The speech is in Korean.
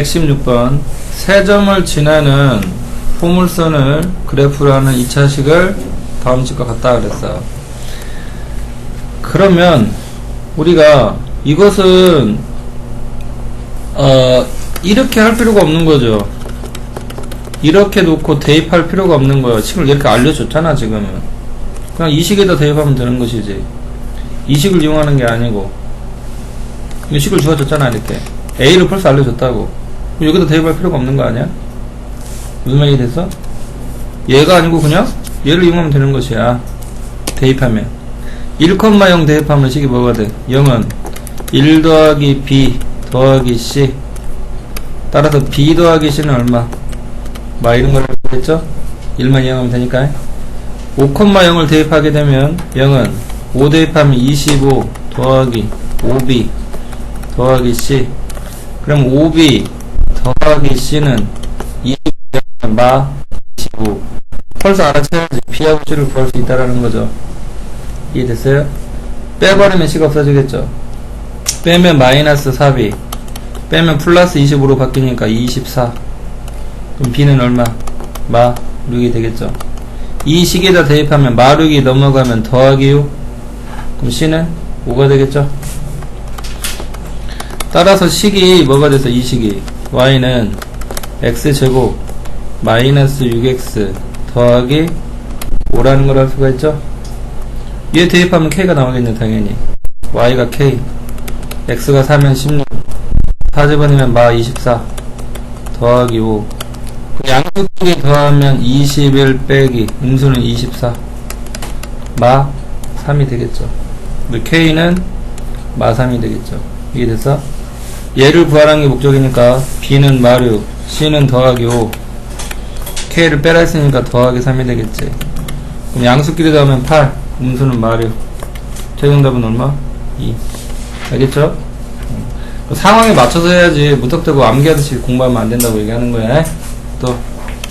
116번 세 점을 지나는 포물선을 그래프로 하는 2차식을 다음 식과 같다 그랬어요. 그러면 우리가 이것은 어 이렇게 할 필요가 없는 거죠. 이렇게 놓고 대입할 필요가 없는 거예요. 식을 이렇게 알려줬잖아 지금은. 그냥 이 식에다 대입하면 되는 것이지. 이 식을 이용하는 게 아니고 이 식을 주어줬잖아 이렇게. A를 벌써 알려줬다고. 여기다 대입할 필요가 없는 거 아니야? 무슨 말이 됐어? 얘가 아니고 그냥 얘를 이용하면 되는 것이야. 대입하면. 1,0 대입하면 식이 뭐가 돼? 0은 1 더하기 B 더하기 C. 따라서 B 더하기 C는 얼마? 마 이런 걸 했죠? 1만 이용하면 되니까. 5,0을 대입하게 되면 0은 5 대입하면 25 더하기 5B 더하기 C. 그럼 5B 더하기 C는 20마 25. 벌써 알아채야지 B하고 C를 구할 수 있다라는 거죠. 이해됐어요? 빼버리면 C가 없어지겠죠. 빼면 마이너스 4B. 빼면 플러스 20으로 바뀌니까 24. 그럼 B는 얼마? 마 6이 되겠죠. 이 식에다 대입하면 마 6이 넘어가면 더하기 6. 그럼 C는 5가 되겠죠. 따라서 식이 뭐가 돼서 이 식이 y는 x제곱 마이너스 6x 더하기 5라는 걸 할 수가 있죠? 얘 대입하면 k가 나오겠네 당연히. y가 k x가 4면 16 4집어내면 마 24 더하기 5 양수끼리 더하면 21 빼기 음수는 24 마 3이 되겠죠. k는 마 3이 되겠죠. 이해됐어? 얘를 구하라는 게 목적이니까 B는 마류, C는 더하기 5, K를 빼라 했으니까 더하기 3이 되겠지. 그럼 양수끼리 더하면 8, 음수는 마류. 최종답은 얼마? 2. 알겠죠? 음. 상황에 맞춰서 해야지 무턱대고 암기하듯이 공부하면 안 된다고 얘기하는 거야. 또